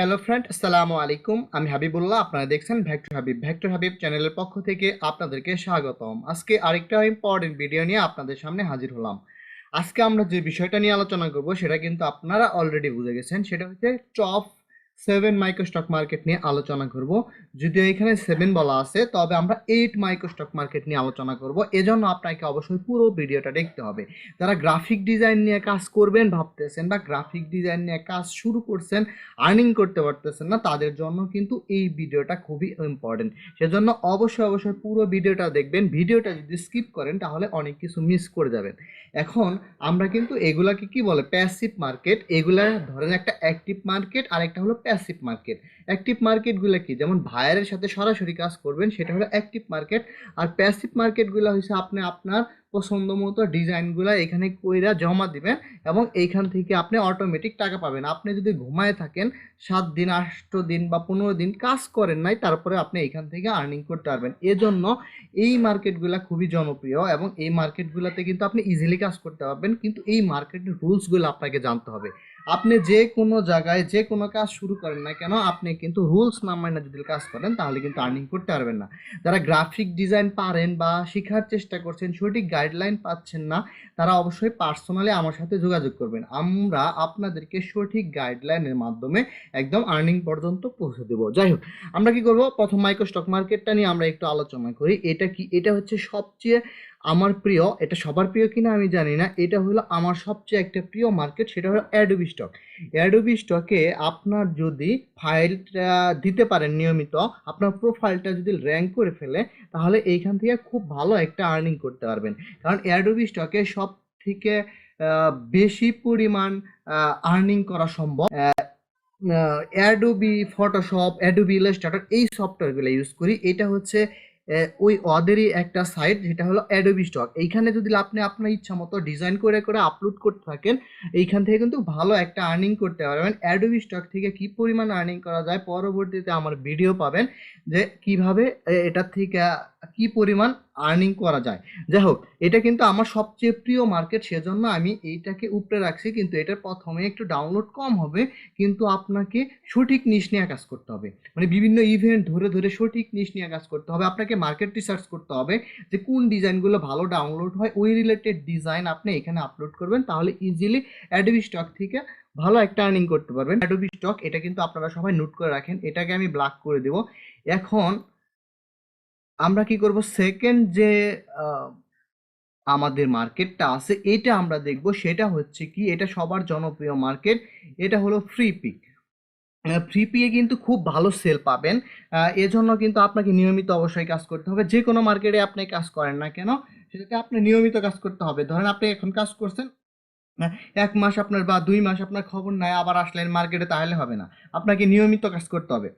Hello friend আসসালামু আলাইকুম। আমি হাবিবুল্লাহ, আপনারা দেখছেন ভ্যাক্টর হাবিব। ভ্যাক্টর হাবিব চ্যানেলের পক্ষ থেকে আপনাদেরকে স্বাগতম। আজকে আরেকটা ইম্পর্টেন্ট ভিডিও নিয়ে আপনাদের সামনে হাজির হলাম। আজকে আমরা যে বিষয়টা নিয়ে আলোচনা করব, সেটা কিন্তু আপনারা অলরেডি বুঝে গেছেন। সেটা হচ্ছে top seven micro stock market নিয়ে আলোচনা করব। যদিও এখানে সেভেন বলা আছে, তবে আমরা এইট মাইক্রো স্টক মার্কেট নিয়ে আলোচনা করব। এজন্য আপনাকে অবশ্যই পুরো ভিডিওটা দেখতে হবে। যারা গ্রাফিক ডিজাইন নিয়ে কাজ করবেন, ভাবতেছেন বা গ্রাফিক ডিজাইন নিয়ে কাজ শুরু করছেন আর্নিং করতে পারতেছেন না, তাদের জন্য কিন্তু এই ভিডিওটা খুবই ইম্পর্টেন্ট সেজন্য অবশ্যই অবশ্যই পুরো ভিডিওটা দেখবেন। ভিডিওটা যদি স্কিপ করেন, তাহলে অনেক কিছু মিস করে যাবেন। এখন আমরা কিন্তু এগুলাকে কি বলে? প্যাসিভ মার্কেট এগুলা ধরেন একটা অ্যাক্টিভ মার্কেট আর একটা হলো প্যাসিভ মার্কেট অ্যাক্টিভ মার্কেটগুলো কি? যেমন ভাইয়ারের সাথে সরাসরি কাজ করবেন, সেটা হলো অ্যাক্টিভ মার্কেট আর প্যাসিভ মার্কেটগুলো হচ্ছে আপনি আপনার পছন্দ মতো ডিজাইনগুলো এখানে কইরা জমা দিবেন এবং এইখান থেকে আপনি অটোমেটিক টাকা পাবেন। আপনি যদি ঘুমায় থাকেন, সাত দিন, আষ্ট দিন বা পনেরো দিন কাজ করেন নাই, তারপরে আপনি এখান থেকে আর্নিং করতে পারবেন। এজন্য এই মার্কেটগুলো খুবই জনপ্রিয় এবং এই মার্কেটগুলোতে কিন্তু আপনি ইজিলি কাজ করতে পারবেন। কিন্তু এই মার্কেটের রুলসগুলো আপনাকে জানতে হবে। আপনি যে কোনো জায়গায় যে কোনো কাজ শুরু করেন না কেন, আপনি কিন্তু রুলস না মানে যদি কাজ করেন, তাহলে কিন্তু আর্নিং করতে পারবেন না। যারা গ্রাফিক ডিজাইন পারেন বা শেখার চেষ্টা করছেন, সঠিক গাইডলাইন পাচ্ছেন না, তারা অবশ্যই পার্সোনালি আমার সাথে যোগাযোগ করবেন। আমরা আপনাদেরকে সঠিক গাইডলাইনের মাধ্যমে একদম আর্নিং পর্যন্ত পৌঁছে দেবো। যাই হোক, আমরা কি করব? প্রথম মাইক্রো স্টক মার্কেটটা নিয়ে আমরা একটু আলোচনা করি। এটা কি? এটা হচ্ছে সবচেয়ে আমার প্রিয়, এটা সবার প্রিয় কিনা আমি জানি না, এটা হলো আমার সবচেয়ে একটা প্রিয় মার্কেট সেটা হলো অ্যাডোবি স্টক অ্যাডোবি স্টকে আপনার যদি ফাইলটা দিতে পারেন নিয়মিত, আপনার প্রোফাইলটা যদি র্যাঙ্ক করে ফেলে, তাহলে এইখান থেকে খুব ভালো একটা আর্নিং করতে পারবেন। কারণ অ্যাডোবি স্টকে সব থেকে বেশি পরিমাণ আর্নিং করা সম্ভব। অ্যাডোবি ফটোশপ অ্যাডোবি ইলাস্ট্রেটর এই সফটওয়্যারগুলো ইউজ করি। এটা হচ্ছে ওই ওদেরই একটা সাইট যেটা হলো অ্যাডোবি স্টক এইখানে যদি আপনি আপনার ইচ্ছা মতো ডিজাইন করে করে আপলোড করতে থাকেন, এইখান থেকে কিন্তু ভালো একটা আর্নিং করতে পারবেন। অ্যাডোবি স্টক থেকে কি পরিমাণ আর্নিং করা যায়, পরবর্তীতে আমার ভিডিও পাবেন যে কীভাবে এটার থেকে কি পরিমাণ আর্নিং করা যায়। যাই হোক এটা কিন্তু আমার সবচেয়ে প্রিয় মার্কেট সেজন্য আমি এইটাকে উপরে রাখছি, কিন্তু এটার প্রথমে একটু ডাউনলোড কম হবে, কিন্তু আপনাকে সঠিক নিশ নিয়ে কাজ করতে হবে। মানে বিভিন্ন ইভেন্ট ধরে ধরে সঠিক নিশ নিয়ে কাজ করতে হবে, আপনাকে মার্কেট রিসার্চ করতে হবে যে কোন ডিজাইনগুলো ভালো ডাউনলোড হয়, ওই রিলেটেড ডিজাইন আপনি এখানে আপলোড করবেন, তাহলে ইজিলি অ্যাডোবি স্টক থেকে ভালো একটা আর্নিং করতে পারবেন। অ্যাডোবি স্টক এটা কিন্তু আপনারা সবাই নোট করে রাখেন, এটাকে আমি ব্লক করে দেব। এখন আমরা কি করব? সেকেন্ড যে আমাদের মার্কেটটা আছে, এটা আমরা দেখব। সেটা হচ্ছে কি, এটা সবার জনপ্রিয় মার্কেট, এটা হলো ফ্রি পিক ফ্রি পিয়ে কিন্তু খুব ভালো সেল পাবেন। এজন্য কিন্তু আপনাকে নিয়মিত অবশ্যই কাজ করতে হবে। যে কোনো মার্কেটে আপনি কাজ করেন না কেন, সেটাতে আপনি নিয়মিত কাজ করতে হবে। ধরেন আপনি এখন কাজ করছেন এক মাস আপনার বা দুই মাস আপনার খবর নাই, আবার আসলেন মার্কেটে, তাহলে হবে না। আপনাকে নিয়মিত কাজ করতে হবে।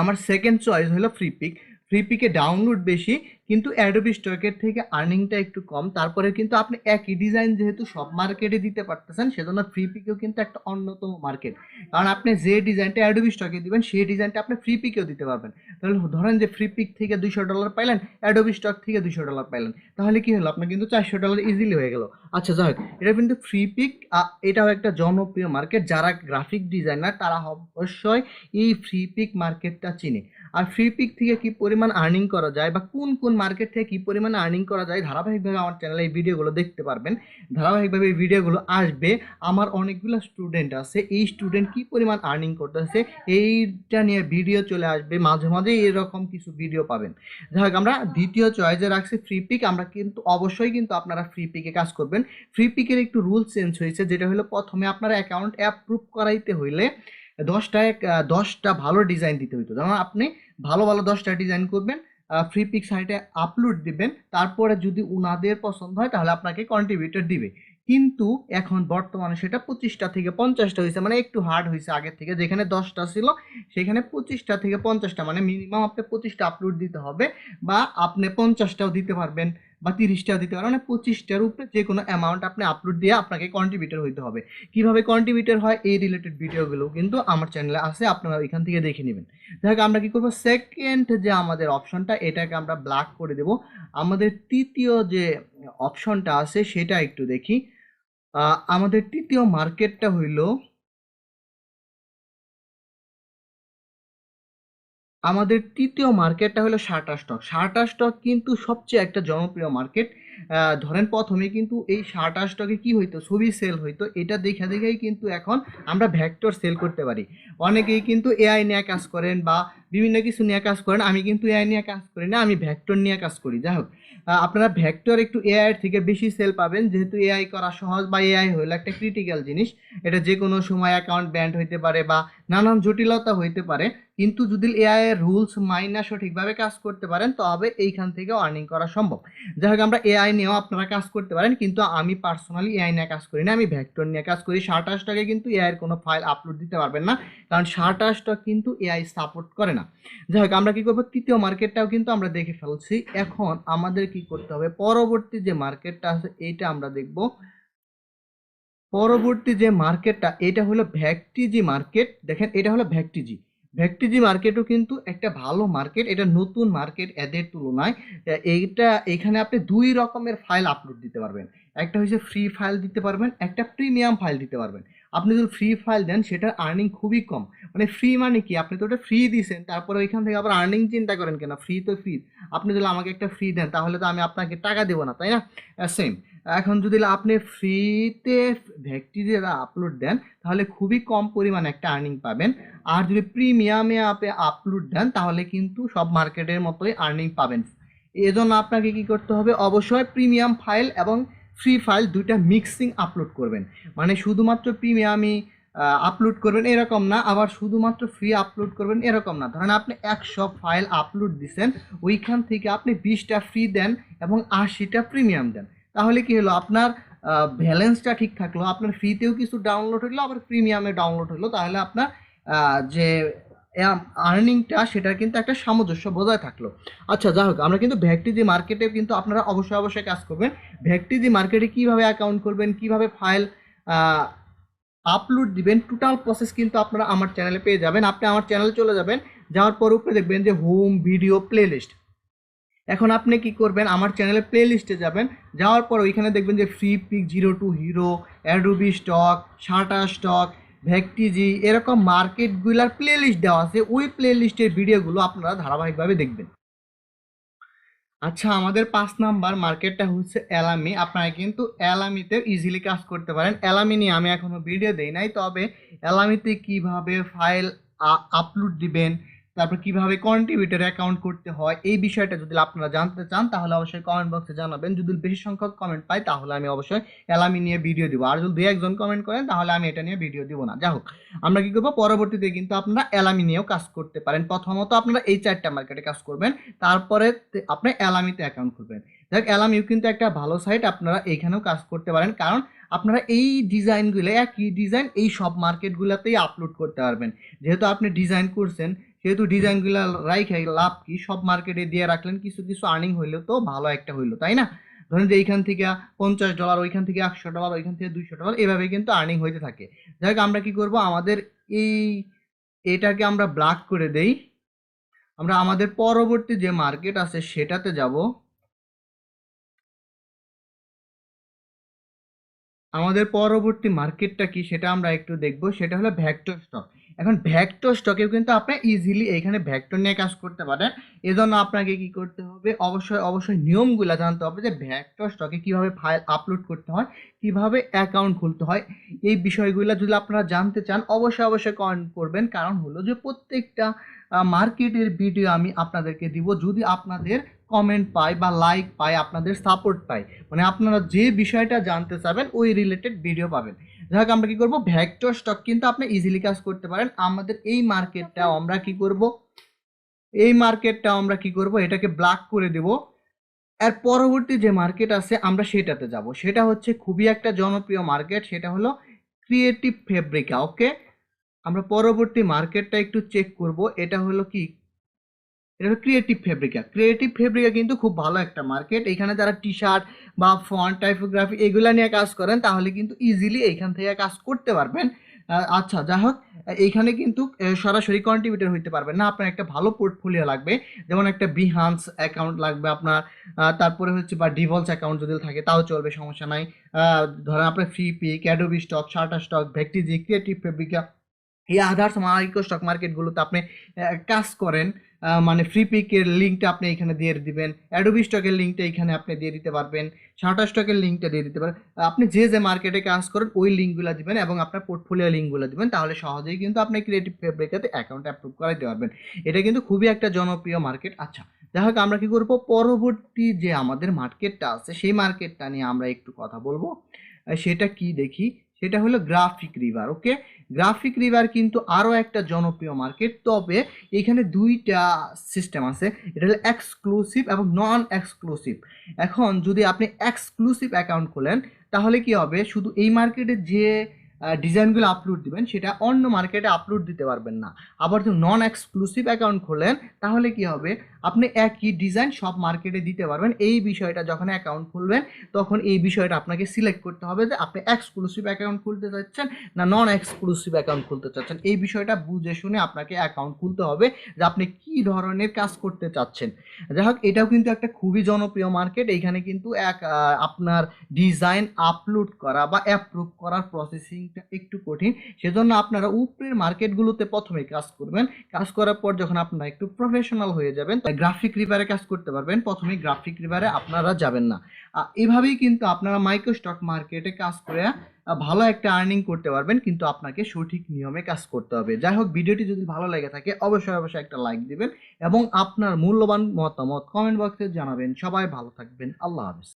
আমার সেকেন্ড চয়েস হলো ফ্রি পিক ফ্রি পিকে ডাউনলোড বেশি, কিন্তু অ্যাডোবি স্টকের থেকে আর্নিংটা একটু কম। তারপরে কিন্তু আপনি একই ডিজাইন যেহেতু সব মার্কেটে দিতে পারতেছেন, সেজন্য ফ্রি পিকেও কিন্তু একটা অন্যতম মার্কেট কারণ আপনি যে ডিজাইনটা অ্যাডোবি স্টকে দিবেন, সেই ডিজাইনটা আপনি ফ্রি পিকেও দিতে পারবেন। তাহলে ধরেন যে ফ্রি পিক থেকে দুইশো ডলার পাইলেন অ্যাডোবি স্টক থেকে দুইশো ডলার পাইলেন, তাহলে কি হলো? আপনার কিন্তু চারশো ডলার ইজিলি হয়ে গেল। আচ্ছা যাই হোক, এটা কিন্তু ফ্রি পিক এটাও একটা জনপ্রিয় মার্কেট যারা গ্রাফিক ডিজাইনার তারা অবশ্যই এই ফ্রি পিক মার্কেটটা চিনে। আর ফ্রি পিক থেকে কি পরিমাণ আর্নিং করা যায় বা কোন কোন মার্কেট থেকে কি পরিমাণ আর্নিং করা যায়, ধারাবাহিকভাবে আমার চ্যানেলে এই ভিডিওগুলো দেখতে পারবেন। ধারাবাহিকভাবে এই ভিডিওগুলো আসবে। আমার অনেকগুলো স্টুডেন্ট আছে। এই স্টুডেন্ট কি পরিমাণ আর্নিং করতেছে, এইটা নিয়ে ভিডিও চলে আসবে। মাঝে মাঝে এরকম কিছু ভিডিও পাবেন। যাই হোক, আমরা দ্বিতীয় চয়েসে রাখছি ফ্রি পিক আমরা কিন্তু, অবশ্যই কিন্তু আপনারা ফ্রি পিকে কাজ করবেন। ফ্রি পিকের একটু রুল চেঞ্জ হয়েছে, যেটা হলো প্রথমে আপনার অ্যাকাউন্ট অ্যাপ্রুভ করাইতে হইলে দশটা এক- দশটা ভালো ডিজাইন দিতে হইতো। যেমন আপনি ভালো ভালো দশটা ডিজাইন করবেন ফ্রি পিক সাইটে আপলোড দিবেন, তারপরে যদি উনাদের পছন্দ হয়, তাহলে আপনাকে কন্ট্রিবিউটর দিবে। কিন্তু এখন বর্তমানে সেটা পঁচিশটা থেকে পঞ্চাশটা হয়েছে মানে একটু হার্ড হয়েছে আগের থেকে। যেখানে দশটা ছিল, সেখানে পঁচিশটা থেকে পঞ্চাশটা মানে মিনিমাম আপনি পঁচিশটা আপলোড দিতে হবে, বা আপনি পঞ্চাশটাও দিতে পারবেন। বা তিরিশটাও দিতে পারবেন মানে পঁচিশটার উপরে যে কোনো অ্যামাউন্ট আপনি আপলোড দিয়ে আপনাকে কন্ট্রিবিউটর হইতে হবে। কীভাবে কন্ট্রিবিউটর হয়? এই রিলেটেড ভিডিওগুলো কিন্তু আমার চ্যানেলে আছে, আপনারা এখান থেকে দেখে নেবেন। যাই আমরা কি করব? সেকেন্ড যে আমাদের অপশনটা এটাকে আমরা ব্ল্যাক করে দেব। আমাদের তৃতীয় যে অপশনটা আছে, সেটা একটু দেখি। আমাদের তৃতীয় মার্কেটটা হইল আমাদের তৃতীয় মার্কেটটা হলো শার্টার স্টক শার্টার স্টক কিন্তু সবচেয়ে একটা জনপ্রিয় মার্কেট ধরেন প্রথমে কিন্তু এই শার্টার স্টকে কি হইতো? ছবি সেল হইতো। এটা দেখে দেখেই কিন্তু এখন আমরা ভ্যাক্টর সেল করতে পারি। অনেকেই কিন্তু এআই নিয়ে কাজ করেন বা বিভিন্ন কিছু নিয়ে কাজ করেন। আমি কিন্তু এআই নিয়ে কাজ করি না, আমি ভ্যাক্টর নিয়ে কাজ করি। যাই হোক আপনারা ভ্যাক্টর একটু এআই এর থেকে বেশি সেল পাবেন। যেহেতু এআই করা সহজ বা এআই হলো একটা ক্রিটিক্যাল জিনিস। এটা যে কোনো সময় অ্যাকাউন্ট ব্যান্ড হইতে পারে বা নানান জটিলতা হইতে পারে। কিন্তু যদি এআই এর রুলস মাইনা সঠিকভাবে কাজ করতে পারেন, তবে এইখান থেকে আর্নিং করা সম্ভব। যাই হোক, আমরা এআই নিয়েও আপনারা কাজ করতে পারেন, কিন্তু আমি পার্সোনালি এআই নিয়ে কাজ করি না আমি ভ্যাক্টর নিয়ে কাজ করি। স্টকে কিন্তু এআই এর কোনো ফাইল আপলোড দিতে পারবেন না, কারণ স্টক কিন্তু এআই সাপোর্ট করে না। যাই হোক, আমরা কি করব? তৃতীয় মার্কেটটাও কিন্তু আমরা দেখে ফেলছি। এখন আমাদের কি করতে হবে? পরবর্তী যে মার্কেটটা আছে, এইটা আমরা দেখব। পরবর্তী যে মার্কেটটা এটা হলো ভ্যাকটিজি মার্কেট। দেখেন, এটা হলো ভ্যাকটিজি ভ্যাকটিজি মার্কেটও কিন্তু একটা ভালো মার্কেট এটা নতুন মার্কেট এদের তুলনায় এইটা, এখানে আপনি দুই রকমের ফাইল আপলোড দিতে পারবেন। একটা হচ্ছে ফ্রি ফাইল দিতে পারবেন, একটা প্রিমিয়াম ফাইল দিতে পারবেন। আপনি যদি ফ্রি ফাইল দেন, সেটার আর্নিং খুবই কম। মানে ফ্রি মানে কি? আপনি তো ওটা ফ্রি দিয়েছেন তারপরে ওইখান থেকে আবার আর্নিং চিন্তা করেন কেন? ফ্রি তো ফ্রি আপনি যদি আমাকে একটা ফ্রি দেন, তাহলে তো আমি আপনাকে টাকা দেবো না, তাই না? সেম এখন যদি আপনি ফ্রিতে ভ্যাকটিরিয়া আপলোড দেন, তাহলে খুবই কম পরিমাণে একটা আর্নিং পাবেন। আর যদি প্রিমিয়ামে আপনি আপলোড দেন, তাহলে কিন্তু সব মার্কেটের মতোই আর্নিং পাবেন। এজন্য আপনাকে কি করতে হবে? অবশ্যই প্রিমিয়াম ফাইল এবং ফ্রি ফাইল দুইটা মিক্সিং আপলোড করবেন। মানে শুধুমাত্র প্রিমিয়ামই আপলোড করবেন এরকম না, আবার শুধুমাত্র ফ্রি আপলোড করবেন এরকম না। ধরেন আপনি একশো ফাইল আপলোড দিছেন, ওইখান থেকে আপনি বিশটা ফ্রি দেন এবং আশিটা প্রিমিয়াম দেন। তাহলে কি হলো? আপনার ব্যালেন্সটা ঠিক থাকল, আপনার ফ্রিতেও কিছু ডাউনলোড হলো, আবার প্রিমিয়ামে ডাউনলোড হলো, তাহলে আপনার যে আর্নিংটা সেটার কিন্তু একটা সামঞ্জস্য বজায় থাকল। আচ্ছা যাই হোক, আমরা কিন্তু ভ্যাকটিজি মার্কেটে কিন্তু আপনারা অবশ্যই অবশ্যই কাজ করবেন। ভ্যাকটিজি মার্কেটে কীভাবে অ্যাকাউন্ট করবেন, কীভাবে ফাইল আপলোড দিবেন টোটাল প্রসেস কিন্তু আপনারা আমার চ্যানেলে পেয়ে যাবেন। আপনি আমার চ্যানেলে চলে যাবেন, যাওয়ার পর উপরে দেখবেন যে হোম ভিডিও প্লেলিস্ট এখন আপনি কি করবেন? আমার চ্যানেলে প্লে লিস্টে যাবেন। যাওয়ার পর ওইখানে দেখবেন যে Freepik zero to hero Adobe Stock Shutterstock Vecteezy এরকম মার্কেটগুলার প্লে লিস্ট দেওয়া আছে। ওই প্লে লিস্টের ভিডিওগুলো আপনারা ধারাবাহিকভাবে দেখবেন। আচ্ছা আমাদের পাঁচ নাম্বার মার্কেটটা হচ্ছে অ্যালামি আপনারা কিন্তু অ্যালামিতে ইজিলি কাজ করতে পারেন। অ্যালামি নিয়ে আমি এখনও ভিডিও দেই নাই, তবে অ্যালামিতে কীভাবে ফাইল আপলোড দিবেন তারপর কীভাবে কন্ট্রিবিউটর অ্যাকাউন্ট করতে হয়, এই বিষয়টা যদি আপনারা জানতে চান, তাহলে অবশ্যই কমেন্ট বক্সে জানাবেন। যদি বেশি সংখ্যক কমেন্ট পাই, তাহলে আমি অবশ্যই অ্যালামি নিয়ে ভিডিও দিব। আর যদি দু একজন কমেন্ট করেন, তাহলে আমি এটা নিয়ে ভিডিও দিব না। যাই হোক, আমরা কি করব? পরবর্তীতে কিন্তু আপনারা অ্যালামি নিয়েও কাজ করতে পারেন। প্রথমত আপনারা এই চারটা মার্কেটে কাজ করবেন। তারপরে আপনি অ্যালামিতে অ্যাকাউন্ট করবেন দেখ অ্যালামিও কিন্তু একটা ভালো সাইট আপনারা এইখানেও কাজ করতে পারেন। কারণ আপনারা এই ডিজাইনগুলো একই ডিজাইন এই সব মার্কেটগুলোতেই আপলোড করতে পারবেন। যেহেতু আপনি ডিজাইন করছেন সেহেতু ডিজাইনগুলো রাইখে লাভ কি, সব মার্কেটে দিয়ে রাখলেন, কিছু কিছু আর্নিং হইল তো ভালো একটা হইল, তাই না? ধরেন যে এইখান থেকে পঞ্চাশ ডলার ওইখান থেকে একশো ডলার ওইখান থেকে দুইশো ডলার এভাবে কিন্তু আর্নিং হইতে থাকে। যাই হোক, আমরা কি করব? আমাদের এই এটাকে আমরা ব্লক করে দেই। আমরা আমাদের পরবর্তী যে মার্কেট আছে সেটাতে যাব। আমাদের পরবর্তী মার্কেটটা কি সেটা আমরা একটু দেখব, সেটা হলো ভ্যাক্টর স্টক এখন ভ্যাক্টর স্টকেও কিন্তু আপনি ইজিলি এখানে ভ্যাক্টর নিয়ে কাজ করতে পারেন। এজন্য আপনাকে কি করতে হবে? অবশ্যই অবশ্যই নিয়মগুলো জানতে হবে যে ভ্যাক্টর স্টকে কীভাবে ফাইল আপলোড করতে হয়, কীভাবে অ্যাকাউন্ট খুলতে হয়। এই বিষয়গুলো যদি আপনারা জানতে চান, অবশ্যই অবশ্যই কমেন্ট করবেন। কারণ হলো যে প্রত্যেকটা মার্কেটের ভিডিও আমি আপনাদেরকে দিব। যদি আপনাদের কমেন্ট পাই বা লাইক পাই আপনাদের সাপোর্ট পাই মানে আপনারা যে বিষয়টা জানতে চাবেন, ওই রিলেটেড ভিডিও পাবেন। যাই হোক আমরা কি করব? ভ্যাক্টর স্টক কিন্তু আপনি ইজিলি কাজ করতে পারেন। আমাদের এই মার্কেটটাও আমরা কি করব? এই মার্কেটটাও আমরা কি করব? এটাকে ব্লক করে দেব। এর পরবর্তী যে মার্কেট আছে, আমরা সেটাতে যাব। সেটা হচ্ছে খুবই একটা জনপ্রিয় মার্কেট সেটা হলো ক্রিয়েটিভ ফেব্রিকা ওকে আমরা পরবর্তী মার্কেটটা একটু চেক করব। এটা হলো কি? এটা হলো ক্রিয়েটিভ ফেব্রিকা ক্রিয়েটিভ ফেব্রিকা কিন্তু খুব ভালো একটা মার্কেট এখানে যারা টি শার্ট বা ফন্ট টাইপোগ্রাফি এগুলা নিয়ে কাজ করেন, তাহলে কিন্তু ইজিলি এইখান থেকে কাজ করতে পারবেন। আচ্ছা যাই হোক এইখানে কিন্তু সরাসরি কন্ট্রিবিউটর হইতে পারবেন না। আপনার একটা ভালো পোর্টফোলিও লাগবে। যেমন একটা বিহান্স অ্যাকাউন্ট লাগবে আপনার তারপরে হচ্ছে বা ডিভলস অ্যাকাউন্ট যদি থাকে, তাও চলবে, সমস্যা নাই। ধরেন আপনার Freepik Adobe Stock Shutterstock Vecteezy Creative Fabrica এই আদার্স মাইক্রো স্টক মার্কেটগুলোতে আপনি কাজ করেন মানে ফ্রি পিকের লিঙ্কটা আপনি এখানে দিয়ে দিবেন অ্যাডোবি স্টকের লিঙ্কটা এখানে আপনি দিয়ে দিতে পারবেন শাটা স্টকের লিঙ্কটা দিয়ে দিতে পারেন আপনি যে যে মার্কেটে কাজ করেন ওই লিঙ্কগুলো দিবেন এবং আপনার পোর্টফোলিও লিঙ্কগুলো দিবেন, তাহলে সহজেই কিন্তু আপনি ক্রিয়েটিভ ফেব্রিকাতে অ্যাকাউন্ট অ্যাপ্রুভ করাইতে পারবেন। এটা কিন্তু খুবই একটা জনপ্রিয় মার্কেট আচ্ছা যাই হোক, আমরা কি করব? পরবর্তী যে আমাদের মার্কেটটা আছে, সেই মার্কেটটা নিয়ে আমরা একটু কথা বলব। সেটা কি দেখি? সেটা হলো GraphicRiver okay GraphicRiver কিন্তু আরও একটা জনপ্রিয় মার্কেট তবে এখানে দুইটা সিস্টেম আছে। এটা হলো এক্সক্লুসিভ এবং নন এক্সক্লুসিভ এখন যদি আপনি এক্সক্লুসিভ অ্যাকাউন্ট খোলেন, তাহলে কি হবে? শুধু এই মার্কেটে যে ডিজাইনগুলো আপলোড দিবেন, সেটা অন্য মার্কেটে আপলোড দিতে পারবেন না। আবার যদি নন এক্সক্লুসিভ অ্যাকাউন্ট খোলেন, তাহলে কি হবে? আপনি একই ডিজাইন সব মার্কেটে দিতে পারবেন। এই বিষয়টা যখন অ্যাকাউন্ট খুলবেন, তখন এই বিষয়টা আপনাকে সিলেক্ট করতে হবে যে আপনি এক্সক্লুসিভ অ্যাকাউন্ট খুলতে চাচ্ছেন না নন এক্সক্লুসিভ অ্যাকাউন্ট খুলতে চাচ্ছেন। এই বিষয়টা বুঝে শুনে আপনাকে অ্যাকাউন্ট খুলতে হবে যে আপনি কি ধরনের কাজ করতে চাচ্ছেন। যাই হোক, এটাও কিন্তু একটা খুবই জনপ্রিয় মার্কেট এইখানে কিন্তু এক আপনার ডিজাইন আপলোড করা বা অ্যাপ্রুভ করার প্রসেসিংটা একটু কঠিন। সেজন্য আপনারা উপরের মার্কেটগুলোতে প্রথমে কাজ করবেন। কাজ করার পর যখন আপনারা একটু প্রফেশনাল হয়ে যাবেন তাই গ্রাফিক রিভারে কাজ করতে পারবেন। প্রথমে গ্রাফিক রিভারে আপনারা যাবেন না। এভাবেই কিন্তু আপনারা মাইক্রো স্টক মার্কেটে কাজ করে ভালো একটা আর্নিং করতে পারবেন। কিন্তু আপনাকে সঠিক নিয়মে কাজ করতে হবে। যাই হোক, ভিডিওটি যদি ভালো লেগে থাকে, অবশ্যই অবশ্যই একটা লাইক দিবেন এবং আপনার মূল্যবান মতামত কমেন্ট বক্সে জানাবেন। সবাই ভালো থাকবেন। আল্লাহ হাফেজ।